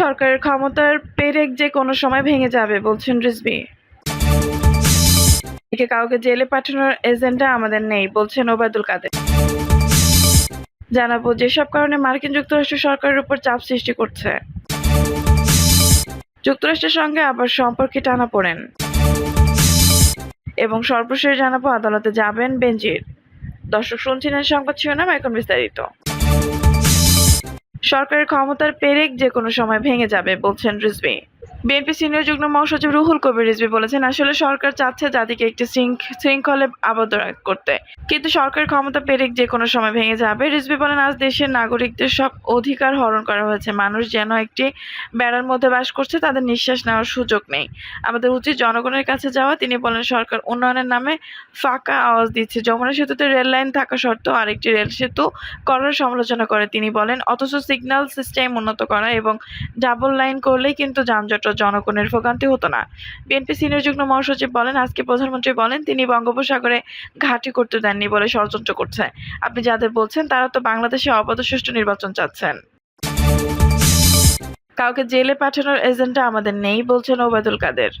সরকারের ক্ষমতার পেরেক যে কোনো সময় ভেঙে যাবে, বলছেন রিজভী। একে কাউকে জেলে পাঠানোর এজেন্ডা আমাদের নেই, বলছেন ওবায়দুল কাদের। জানাব যেসব কারণে মার্কিন যুক্তরাষ্ট্র সরকারের উপর চাপ সৃষ্টি করছে। যুক্তরাষ্ট্রের সঙ্গে আবার সম্পর্কে টানা পড়েন। এবং সর্বশেষ জানাব আদালতে যাবেন বেনজির। দর্শক শুনছিলেন সংবাদ শিরোনাম, এখন বিস্তারিত। সরকারের ক্ষমতার পেরেক যে কোনো সময় ভেঙে যাবে বলছেন রিজভী। বিএনপি সিনিয়র যুগ্ম মহাসচিব রুহুল কবির রিজভী বলেছেন, আসলে সরকার চাচ্ছে জাতিকে একটি শৃঙ্খ- শৃঙ্খলে আবদ্ধ করতে। কিন্তু সরকারের ক্ষমতা পেরেক যে কোনো সময় ভেঙে যাবে। রিজভী বলেন, আজ দেশের নাগরিকদের সব অধিকার হরণ করা হয়েছে। মানুষ যেন একটি বেড়ার মধ্যে বাস করছে, তাদের নিঃশ্বাস নেওয়ার সুযোগ নেই। আমাদের উচিত জনগণের কাছে যাওয়া। তিনি বলেন, সরকার উন্নয়নের নামে ফাঁকা আওয়াজ দিচ্ছে। যমুনা সেতুতে রেল লাইন থাকা সত্ত্বেও আরেকটি রেল সেতু করার সমালোচনা করে। তিনি বলেন, অথচ সিগন্যাল সিস্টেম উন্নত করা এবং ডাবল লাইন করলেই কিন্তু যানজট জনগণের ভোগান্তি হতো না। বিএনপি সিনিয়র যুগ্ম মহাসচিব বলেন, আজকে প্রধানমন্ত্রী বলেন, তিনি বঙ্গোপসাগরে ঘাঁটি করতে দেননি বলে ষড়যন্ত্র করছে। আপনি যাদের বলছেন, তারা তো বাংলাদেশে অবাধ সুষ্ঠু নির্বাচন চাচ্ছেন। কাউকে জেলে পাঠানোর এজেন্ডা আমাদের নেই, বলছেন ওবায়দুল কাদের।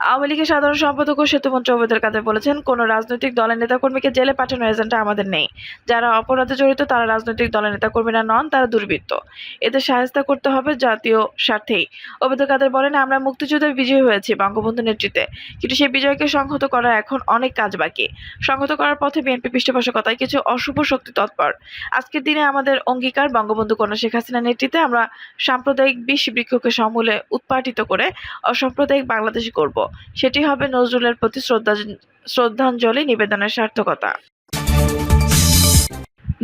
আওয়ামী লীগের সাধারণ সম্পাদক ও সেতুমন্ত্রী ওবায়দুল কাদের বলেছেন, কোনো রাজনৈতিক দলের নেতাকর্মীকে জেলে পাঠানোর এজেন্ডা আমাদের নেই। যারা অপরাধে জড়িত, তারা রাজনৈতিক দলের নেতাকর্মীরা নন, তারা দুর্বৃত্ত। এদের সাহায্য করতে হবে জাতীয় স্বার্থেই। ওবায়দুল কাদের বলেন, আমরা মুক্তিযুদ্ধে বিজয়ী হয়েছি বঙ্গবন্ধু নেতৃত্বে। কিন্তু সেই বিজয়কে সংহত করা এখন অনেক কাজ বাকি। সংহত করার পথে বিএনপি পৃষ্ঠপোষকতায় কিছু অশুভ শক্তি তৎপর। আজকের দিনে আমাদের অঙ্গীকার বঙ্গবন্ধু কন্যা শেখ হাসিনার নেতৃত্বে আমরা সাম্প্রদায়িক বিষ বৃক্ষকে সমূলে উৎপাটিত করে অসাম্প্রদায়িক বাংলাদেশ করব সেটি হবে নজরুলের প্রতি শ্রদ্ধা শ্রদ্ধাঞ্জলি, নিবেদনের সার্থকতা।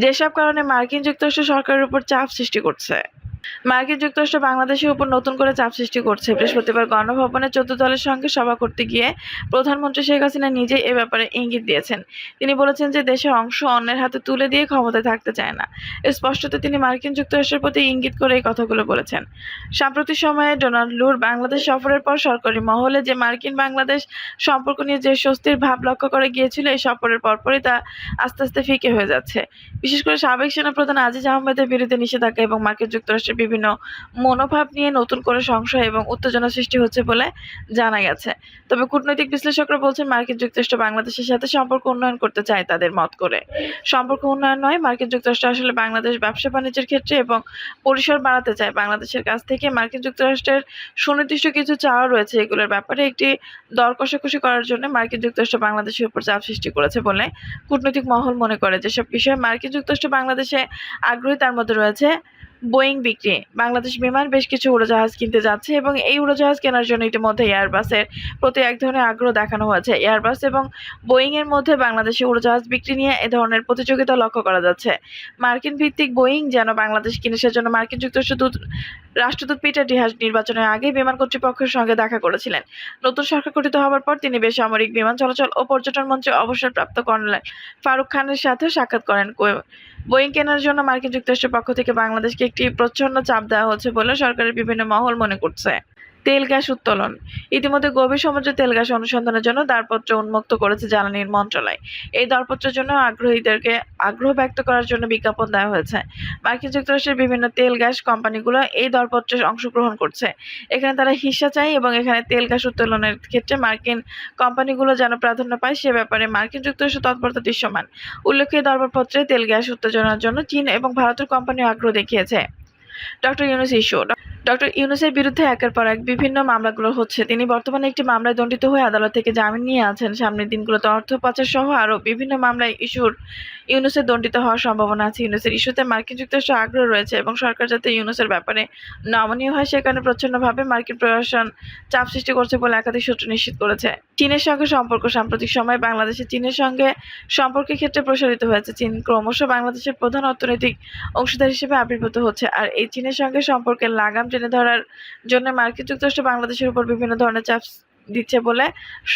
যেসব কারণে মার্কিন যুক্তরাষ্ট্র সরকারের উপর চাপ সৃষ্টি করছে। মার্কিন যুক্তরাষ্ট্র বাংলাদেশের উপর নতুন করে চাপ সৃষ্টি করছে। বৃহস্পতিবার গণভবনে চোদ্দ দলের সঙ্গে সভা করতে গিয়ে প্রধানমন্ত্রী শেখ হাসিনা নিজেই এ ব্যাপারে ইঙ্গিত দিয়েছেন। তিনি বলেছেন যে দেশের অংশ অন্যের হাতে তুলে দিয়ে ক্ষমতায় থাকতে চায় না। স্পষ্টত তিনি মার্কিন যুক্তরাষ্ট্রের প্রতি ইঙ্গিত করে এই কথাগুলো বলেছেন। সাম্প্রতিক সময়ে ডোনাল্ড লুর বাংলাদেশ সফরের পর সরকারি মহলে যে মার্কিন বাংলাদেশ সম্পর্ক নিয়ে যে স্বস্তির ভাব লক্ষ্য করা গিয়েছিল, এই সফরের পরপরই তা আস্তে আস্তে ফিকে হয়ে যাচ্ছে। বিশেষ করে সাবেক সেনাপ্রধান আজিজ আহমেদের বিরুদ্ধে নিষেধাজ্ঞা এবং মার্কিন যুক্তরাষ্ট্রের বিভিন্ন মনোভাব নিয়ে নতুন করে সংশয় এবং উত্তেজনা সৃষ্টি হচ্ছে বলে জানা গেছে। তবে কূটনৈতিক বিশ্লেষকরা বলছেন, মার্কিন যুক্তরাষ্ট্র বাংলাদেশের সাথে সম্পর্ক উন্নয়ন করতে চায় তাদের মত করে। সম্পর্ক উন্নয়ন নয়, মার্কিন যুক্তরাষ্ট্র আসলে বাংলাদেশ ব্যবসা বাণিজ্যের ক্ষেত্রে এবং পরিসর বাড়াতে চায়। বাংলাদেশের কাছ থেকে মার্কিন যুক্তরাষ্ট্রের সুনির্দিষ্ট কিছু চাওয়া রয়েছে। এগুলোর ব্যাপারে একটি দর কষাকষি করার জন্য মার্কিন যুক্তরাষ্ট্র বাংলাদেশের উপর চাপ সৃষ্টি করেছে বলে কূটনৈতিক মহল মনে করে। যেসব বিষয়ে মার্কিন যুক্তরাষ্ট্র বাংলাদেশে আগ্রহী, তার মধ্যে রয়েছে বোয়িং বিক্রি, বাংলাদেশ বিমান বেশ কিছু উড়োজাহাজ কিনতে যাচ্ছে এবং এই উড়োজাহাজ কেনার জন্য ইতিমধ্যে এয়ারবাসের প্রতি এক ধরনের আগ্রহ দেখানো হয়েছে। এয়ারবাস এবং বোয়িং এর মধ্যে বাংলাদেশে উড়োজাহাজ বিক্রি নিয়ে এ ধরনের প্রতিযোগিতা লক্ষ্য করা যাচ্ছে। মার্কিন ভিত্তিক বোয়িং যেন বাংলাদেশ কিনে সেজন্য মার্কিন যুক্তরাষ্ট্র দূত, রাষ্ট্রদূত পিটার ডিহাস নির্বাচনের আগে বিমান কর্তৃপক্ষের সঙ্গে দেখা করেছিলেন। নতুন সরকার গঠিত হওয়ার পর তিনি বেসামরিক বিমান চলাচল ও পর্যটন মন্ত্রী অবসরপ্রাপ্ত কর্নেল ফারুক খানের সাথে সাক্ষাৎ করেন। বোয়িং কেনার জন্য মার্কিন যুক্তরাষ্ট্রের পক্ষ থেকে বাংলাদেশকে একটি প্রচ্ছন্ন চাপ দেওয়া হচ্ছে বলে সরকারের বিভিন্ন মহল মনে করছে। তেল গ্যাস উত্তোলন। ইতিমধ্যে গভীর সমুদ্রে তেল গ্যাস অনুসন্ধানের জন্য দরপত্র উন্মুক্ত করেছে জ্বালানি মন্ত্রণালয়। এই দরপত্রের জন্য আগ্রহীদেরকে আগ্রহ ব্যক্ত করার জন্য বিজ্ঞাপন দেওয়া হয়েছে। মার্কিন যুক্তরাষ্ট্রের বিভিন্ন তেল গ্যাস কোম্পানিগুলো এই দরপত্রে অংশগ্রহণ করছে। এখানে তারা হিসা চায় এবং এখানে তেল গ্যাস উত্তোলনের ক্ষেত্রে মার্কিন কোম্পানিগুলো যেন প্রাধান্য পায়, সে ব্যাপারে মার্কিন যুক্তরাষ্ট্র তৎপরতা দৃশ্যমান। উল্লেখ্য দরপত্রে তেল গ্যাস উত্তেজনার জন্য চীন এবং ভারতের কোম্পানি আগ্রহ দেখিয়েছে। ডক্টর ইউনুস ইস্যু ডক্টর ইউনুসের বিরুদ্ধে একের পর এক বিভিন্ন মামলাগুলো হচ্ছে। তিনি বর্তমানে একটি মামলায় দণ্ডিত হয়ে আদালত থেকে জামিন নিয়ে আছেন। সামনের দিনগুলোতে অর্থ পাচার সহ আরও বিভিন্ন মামলায় ইস্যুর ইউনুসের দণ্ডিত হওয়ার সম্ভাবনা আছে। ইউনুসের ইস্যুতে মার্কিন যুক্তরাষ্ট্র আগ্রহ রয়েছে এবং সরকার যাতে ইউনুসের ব্যাপারে নমনীয় হয় সে কারণে প্রচ্ছন্নভাবে মার্কিন প্রশাসন চাপ সৃষ্টি করছে বলে একাধিক সূত্র নিশ্চিত করেছে। চীনের সঙ্গে সম্পর্ক সাম্প্রতিক সময়ে বাংলাদেশে চীনের সঙ্গে সম্পর্কের ক্ষেত্রে প্রসারিত হয়েছে। চীন ক্রমশ বাংলাদেশের প্রধান অর্থনৈতিক অংশীদার হিসেবে আবির্ভূত হচ্ছে। আর এই চীনের সঙ্গে সম্পর্কের লাগাম টেনে ধরার জন্য মার্কিন যুক্তরাষ্ট্র বাংলাদেশের উপর বিভিন্ন ধরনের চাপ দিচ্ছে বলে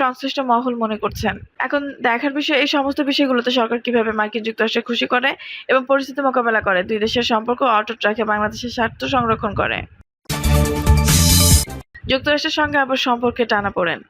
সংশ্লিষ্ট মহল মনে করছেন। এখন দেখার বিষয়, এই সমস্ত বিষয়গুলোতে সরকার কীভাবে মার্কিন যুক্তরাষ্ট্রে খুশি করে এবং পরিস্থিতি মোকাবেলা করে? দুই দেশের সম্পর্ক অটুট রাখে, বাংলাদেশের স্বার্থ সংরক্ষণ করে। যুক্তরাষ্ট্রের সঙ্গে আবার সম্পর্কে টানা পড়েন।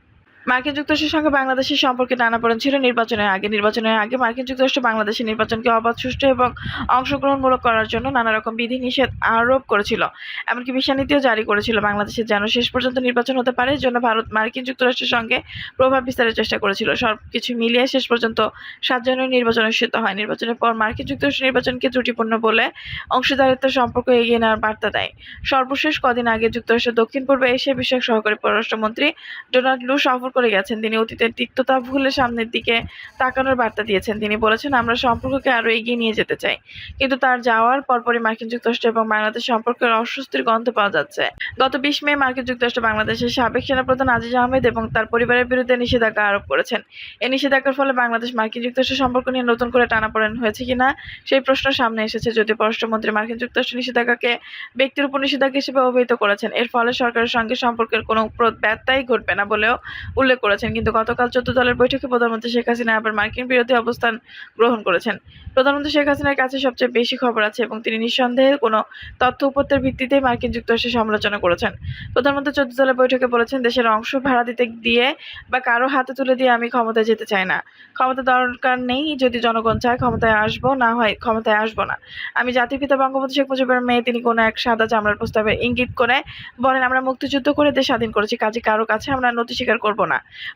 মার্কিন যুক্তরাষ্ট্রের সঙ্গে বাংলাদেশের সম্পর্কে টানাপোড়েন ছিল নির্বাচনের আগে। নির্বাচনের আগে মার্কিন যুক্তরাষ্ট্র বাংলাদেশের নির্বাচনকে অবাধ সুষ্ঠু এবং অংশগ্রহণমূলক করার জন্য নানা রকম বিধিনিষেধ আরোপ করেছিল। এমনকি বিশানীতিও জারি করেছিল। বাংলাদেশের যেন শেষ পর্যন্ত নির্বাচন হতে পারে জন্য ভারত মার্কিন যুক্তরাষ্ট্রের সঙ্গে প্রভাব বিস্তারের চেষ্টা করেছিল। সবকিছু মিলিয়ে শেষ পর্যন্ত সাত নির্বাচন অনুষ্ঠিত হয়। নির্বাচনের পর মার্কিন যুক্তরাষ্ট্র নির্বাচনকে ত্রুটিপূর্ণ বলে অংশীদারিত্বের সম্পর্ক এগিয়ে নেওয়ার বার্তা দেয়। সর্বশেষ কদিন আগে যুক্তরাষ্ট্রের দক্ষিণ পূর্ব এশিয়া বিষয়ক সহকারী পররাষ্ট্রমন্ত্রী ডোনাল্ড লু সফর করে গেছেন। তিনি অতীতের তিক্ততা ভুলে সামনের দিকে তাকানোর বার্তা দিয়েছেন। তিনি বলেছেন, আমরা সম্পর্ককে আরও এগিয়ে নিয়ে যেতে চাই। কিন্তু তার যাওয়ার পরপরই মার্কিন যুক্তরাষ্ট্র এবং বাংলাদেশ সম্পর্কের অস্বস্তির গন্ধ পাওয়া যাচ্ছে। গত বিশ মে মার্কিন যুক্তরাষ্ট্র বাংলাদেশের সাবেক সেনাপ্রধান আজিজ আহমেদ এবং তার পরিবারের বিরুদ্ধে নিষেধাজ্ঞা আরোপ করেছেন। এই নিষেধাজ্ঞার ফলে বাংলাদেশ মার্কিন যুক্তরাষ্ট্র সম্পর্ক নিয়ে নতুন করে টানাপোড়েন হয়েছে কিনা, সেই প্রশ্ন সামনে এসেছে। যদিও পররাষ্ট্রমন্ত্রী মার্কিন যুক্তরাষ্ট্র নিষেধাজ্ঞাকে ব্যক্তির উপর নিষেধাজ্ঞা হিসেবে অভিহিত করেছেন, এর ফলে সরকারের সঙ্গে সম্পর্কের কোনো ব্যত্যয় ঘটবে না বলেও উল্লেখ করেছেন। কিন্তু গতকাল চোদ্দ দলের বৈঠকে প্রধানমন্ত্রী শেখ হাসিনা আবার মার্কিন বিরোধী অবস্থান গ্রহণ করেছেন। প্রধানমন্ত্রী শেখ হাসিনার কাছে সবচেয়ে বেশি খবর আছে এবং তিনি নিঃসন্দেহে কোনো তথ্য উপত্যের ভিত্তিতে মার্কিন যুক্তরাষ্ট্রের সমালোচনা করেছেন। প্রধানমন্ত্রী চোদ্দ দলের বৈঠকে বলেছেন, দেশের অংশ ভাড়া দিতে দিয়ে বা কারও হাতে তুলে দিয়ে আমি ক্ষমতায় যেতে চাই না। ক্ষমতা দরকার নেই, যদি জনগণ চায় ক্ষমতায় আসব, না হয় ক্ষমতায় আসব না। আমি জাতির পিতা বঙ্গবন্ধু শেখ মুজিবের মেয়ে, তিনি কোনো এক সাদা চামড়ার প্রস্তাবে ইঙ্গিত করে বলেন, আমরা মুক্তিযুদ্ধ করে দেশ স্বাধীন করেছি, কাজে কারও কাছে আমরা নথি স্বীকার করব না।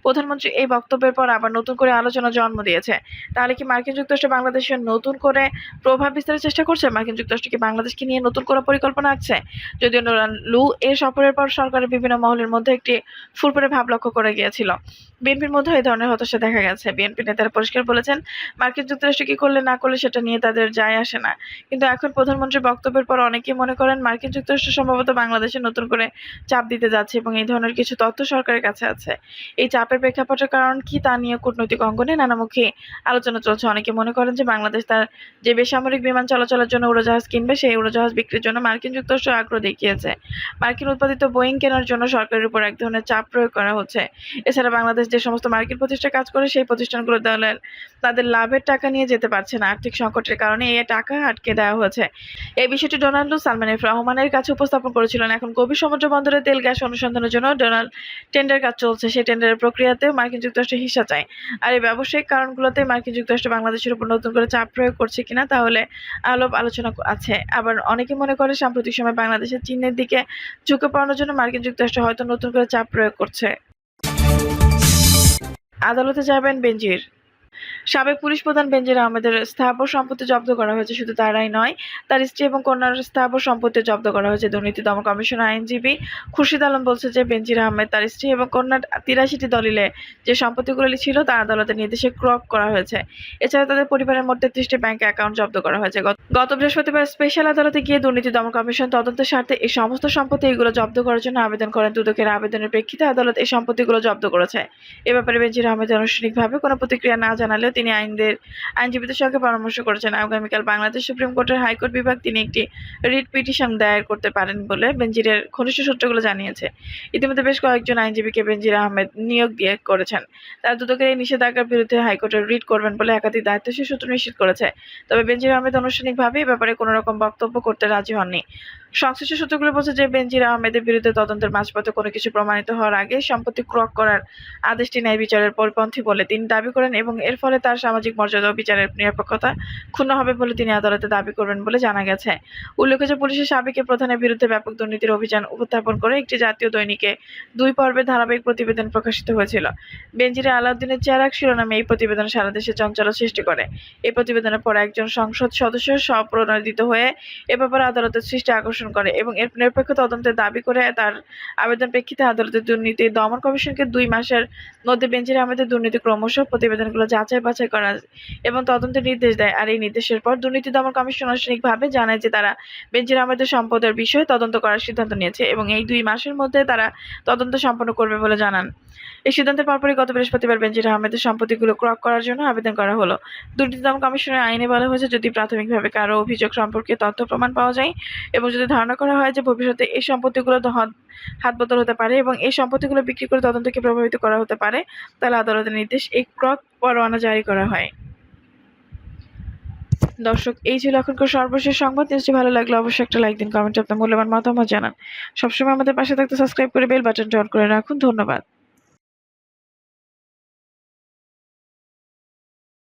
প্রধানমন্ত্রী এই বক্তব্যের পর আবার নতুন করে আলোচনা জন্ম দিয়েছে। তাহলে কি মার্কিন যুক্তরাষ্ট্র বাংলাদেশের নতুন করে প্রভাব বিস্তারের চেষ্টা করছে? মার্কিন যুক্তরাষ্ট্র কি বাংলাদেশকে নিয়ে নতুন কোনো পরিকল্পনা আছে যদিও ডোনাল্ড লু এর সফরের পর সরকারের বিভিন্ন মহলের মধ্যে একটি ফুরফুরে ভাব লক্ষ্য করে গিয়েছিল। বিএনপির মধ্যে এই ধরনের হতাশা দেখা গেছে। বিএনপি নেতারা পরিষ্কার বলেছেন, মার্কিন যুক্তরাষ্ট্র কি করলে না করলে সেটা নিয়ে তাদের যায় আসে না। কিন্তু এখন প্রধানমন্ত্রীর বক্তব্যের পর অনেকেই মনে করেন, মার্কিন যুক্তরাষ্ট্র সম্ভবত বাংলাদেশে নতুন করে চাপ দিতে যাচ্ছে এবং এই ধরনের কিছু তথ্য সরকারের কাছে আছে। এই চাপের প্রেক্ষাপটের কারণ কি তা নিয়ে কূটনৈতিক অঙ্গনে নানামুখী আলোচনা চলছে। অনেকে মনে করেন যে বাংলাদেশ তার যে বেসামরিক বিমান চলাচলের জন্য উড়োজাহাজ কিনবে, সেই উড়োজাহাজ বিক্রির জন্য মার্কিন যুক্তরাষ্ট্র আগ্রহ দেখিয়েছে। মার্কিন উৎপাদিত বোয়িং কেনার জন্য সরকারের উপর এক ধরনের চাপ প্রয়োগ করা হচ্ছে। এছাড়া বাংলাদেশ যে সমস্ত মার্কিন প্রতিষ্ঠান কাজ করে, সেই প্রতিষ্ঠানগুলো দলের, তাদের লাভের টাকা নিয়ে যেতে পারছে না। আর্থিক সংকটের কারণে এই টাকা আটকে দেওয়া হয়েছে। এই বিষয়টি ডোনাল্ড সালমান এফ রহমানের কাছে উপস্থাপন করেছিলেন। এখন গভীর সমুদ্র বন্দরে তেল, গ্যাস অনুসন্ধানের জন্য ডোনাল্ড টেন্ডার কাজ চলছে। সেই টেন্ডারের প্রক্রিয়াতে মার্কিন যুক্তরাষ্ট্র হিসা চায়। আর এই ব্যবসায়িক কারণগুলোতে মার্কিন যুক্তরাষ্ট্র বাংলাদেশের উপর নতুন করে চাপ প্রয়োগ করছে কিনা, তাহলে আলোপ আলোচনা আছে। আবার অনেকে মনে করে সাম্প্রতিক সময় বাংলাদেশের চীনের দিকে ঝুঁকে পড়ানোর জন্য মার্কিন যুক্তরাষ্ট্র হয়তো নতুন করে চাপ প্রয়োগ করছে। আদালতে যাবেন বেনজির। সাবেক পুলিশ প্রধান বেনজির আহমেদের স্থাবর সম্পত্তি জব্দ করা হয়েছে, শুধু তারাই নয়, তার স্ত্রী এবং কন্যার স্থাবর সম্পত্তি জব্দ করা হয়েছে। দুর্নীতি দমন কমিশন আইনজীবী খুরশিদ আলম বলছে যে বেনজির আহমেদ, তার স্ত্রী এবং কন্যার তিরাশিটি দলিলে যে সম্পত্তিগুলি ছিল, তা আদালতের নির্দেশে ক্রপ করা হয়েছে। এছাড়া তাদের পরিবারের মোট তেত্রিশটি ব্যাংক অ্যাকাউন্ট জব্দ করা হয়েছে। গত- বৃহস্পতিবার স্পেশাল আদালতে গিয়ে দুর্নীতি দমন কমিশন তদন্তের স্বার্থে এই সমস্ত সম্পত্তি এগুলো জব্দ করার জন্য আবেদন করেন। দুদকের আবেদনের প্রেক্ষিতে আদালত এই সম্পত্তিগুলো জব্দ করেছে। এ ব্যাপারে বেঞ্জির আহমেদ আনুষ্ঠানিকভাবে কোনো প্রতিক্রিয়া না জানালেও তিনি আইনদের আইনজীবীদের সঙ্গে পরামর্শ করেছেন। আগামীকাল বাংলাদেশ সুপ্রিম কোর্টের হাইকোর্ট বিভাগ তিনি একটি রিট পিটিশন দায়ের করতে পারেন বলে বেনজিরের ঘনিষ্ঠ সূত্রগুলো জানিয়েছে। ইতিমধ্যে বেশ কয়েকজন আইনজীবীকে বেনজির আহমেদ নিয়োগ দিয়ে করেছেন। তারা দুদকের এই নিষেধাজ্ঞার বিরুদ্ধে হাইকোর্টে রিট করবেন বলে একাধিক দায়িত্বশীল সূত্র নিশ্চিত করেছে। তবে বেঞ্জির আহমেদ আনুষ্ঠানিকভাবে এ ব্যাপারে কোনো রকম বক্তব্য করতে রাজি হননি। সংশ্লিষ্ট সূত্রগুলো বলছে যে বেনজির আহমেদের বিরুদ্ধে তদন্তের মাঝপথে কোনো কিছু প্রমাণিত হওয়ার আগে সম্পত্তি ক্রক করার আদেশটি ন্যায় বিচারের পরিপন্থী বলে তিনি দাবি করেন এবং এর ফলে তার সামাজিক মর্যাদা ও বিচারের নিরপেক্ষতা ক্ষুণ্ণ হবে বলে তিনি আদালতে দাবি করবেন বলে জানা গেছে। উল্লেখ্য যে পুলিশের সাবেক প্রধানের বিরুদ্ধে ব্যাপক দুর্নীতির অভিযান উপস্থাপন করে একটি জাতীয় দৈনিকে দুই পর্বে ধারাবাহিক প্রতিবেদন প্রকাশিত হয়েছিল। বেনজিরে আলাউদ্দিনের চেরাক শিরোনামে এই প্রতিবেদন সারা দেশে চঞ্চলতা সৃষ্টি করে। এই প্রতিবেদনের পর একজন সংসদ সদস্য স্বপ্রণোদিত হয়ে এ ব্যাপারে আদালতের সৃষ্টি আকর্ষণ করে এবং এর নিরপেক্ষ তদন্তের দাবি করে তার আবেদন প্রেক্ষিতে আদালতের দুর্নীতি দমন কমিশনকে দুই মাসের মধ্যে বেঞ্জির আহমেদের দুর্নীতি ক্রমশ প্রতিবেদনগুলো যাচাই বাছাই করা এবং তদন্তের নির্দেশ দেয়। আর এই নির্দেশের পর দুর্নীতি দমন কমিশন আনুষ্ঠানিকভাবে জানায় যে তারা বেঞ্জির আহমেদের সম্পদের বিষয়ে তদন্ত করার সিদ্ধান্ত নিয়েছে এবং এই দুই মাসের মধ্যে তারা তদন্ত সম্পন্ন করবে বলে জানান। এই সিদ্ধান্তের পরপরই গত বৃহস্পতিবার বেঞ্জির আহমেদের সম্পত্তিগুলো ক্রক করার জন্য আবেদন করা হলো। দুর্নীতি দমন কমিশনের আইনে বলা হয়েছে, যদি প্রাথমিকভাবে কারও অভিযোগ সম্পর্কে তথ্য প্রমাণ পাওয়া যায় এবং যদি ধারণা করা হয় যে ভবিষ্যতে এই সম্পত্তিগুলো হাত- বদল হতে পারে এবং এই সম্পত্তিগুলো বিক্রি করে তদন্তকে প্রভাবিত করা হতে পারে। তাহলে আদালতের নির্দেশ এই ক্রক পরোয়ানা জারি করা হয়। দর্শক, এই ছিল এখনকার সর্বশেষ সংবাদ। নিউজটি ভালো লাগলে অবশ্যই একটা লাইক দিন, কমেন্ট আপনার মূল্যবান মতামত জানান। সবসময় আমাদের পাশে থাকতে সাবস্ক্রাইব করে বেল বাটনটা অন করে রাখুন। ধন্যবাদ।